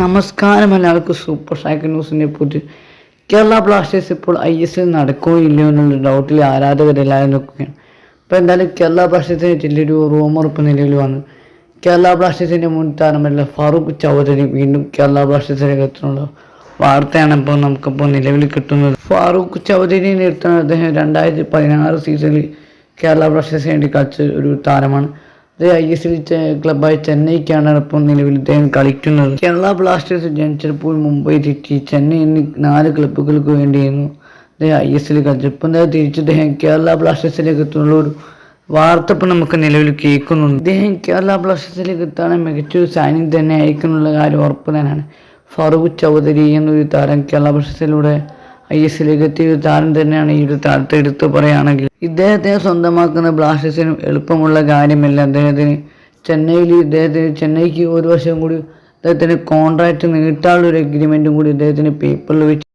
നമസ്കാരം എല്ലാവർക്കും super soccer ന്യൂസിനെ പറ്റി. കേരള ബ്ലാസ്റ്റേഴ്സ് ഇപ്പോൾ ഐ എസ് എൽ നടക്കോ ഇല്ലയോ എന്നുള്ള ഡൗട്ടിൽ ആരാധകരെല്ലാവരും നോക്കുകയാണ് അപ്പോൾ എന്തായാലും കേരള ബ്ലാസ്റ്റേഴ്സിനെ ചില്ലൊരു റൂമർ ഇപ്പോൾ നിലവിൽ വന്നു. കേരള ബ്ലാസ്റ്റേഴ്സിന്റെ മുൻ താരമല്ല ഫറൂഖ് ചൗധരി വീണ്ടും കേരള ബ്ലാസ്റ്റേഴ്സിലേക്ക് എത്തുന്നുള്ള വാർത്തയാണ് ഇപ്പോൾ നമുക്കിപ്പോൾ നിലവിൽ കിട്ടുന്നത്. ഫാറൂഖ് ചൗധരി നിർത്തുന്ന അദ്ദേഹം രണ്ടായിരത്തി പതിനാറ് സീസണിൽ കേരള ബ്ലാസ്റ്റേഴ്സിന് വേണ്ടി കളിച്ച ഒരു താരമാണ്. ഐ എസ് എൽ ക്ലബായ ചെന്നൈക്കാണ് ഇപ്പോൾ നിലവിൽ ഇദ്ദേഹം കളിക്കുന്നത്. കേരള ബ്ലാസ്റ്റേഴ്സ് ജനിച്ചപ്പോൾ മുംബൈ സിറ്റി ചെന്നൈ എന്നീ നാല് ക്ലബ്ബുകൾക്ക് വേണ്ടിയായിരുന്നു ഇദ്ദേഹം ഐ എസ് എൽ കളിച്ചത് ഇപ്പം തിരിച്ച് ഇദ്ദേഹം കേരള ബ്ലാസ്റ്റേഴ്സിലേക്ക് എത്തുന്നുള്ള ഒരു വാർത്ത ഇപ്പം നമുക്ക് നിലവിൽ കേൾക്കുന്നുണ്ട്. ഇദ്ദേഹം കേരള ബ്ലാസ്റ്റേഴ്സിലേക്ക് എത്താണ് മികച്ചൊരു സൈനിങ് തന്നെ അയക്കുന്നുള്ള കാര്യം ഉറപ്പ് തന്നെയാണ്. ഫറൂഖ് ചൗധരി എന്നൊരു താരം കേരള ബ്ലാസ്റ്റേഴ്സിലൂടെ ഐ എസ് എല്ലിലേക്ക് എത്തിയ ഒരു താരം തന്നെയാണ് ഈ ഒരു താരത്തെ എടുത്ത് പറയുകയാണെങ്കിൽ. ഇദ്ദേഹത്തെ സ്വന്തമാക്കുന്ന ബ്ലാസ്റ്റേഴ്സിനും എളുപ്പമുള്ള കാര്യമല്ല. അദ്ദേഹത്തിന് ചെന്നൈയിൽ ഇദ്ദേഹത്തിന് ചെന്നൈക്ക് ഒരു വർഷം കൂടി അദ്ദേഹത്തിന് കോൺട്രാക്റ്റ് നീട്ടാനുള്ള ഒരു എഗ്രിമെന്റും കൂടി ഇദ്ദേഹത്തിന് പേപ്പറിൽ വെച്ച്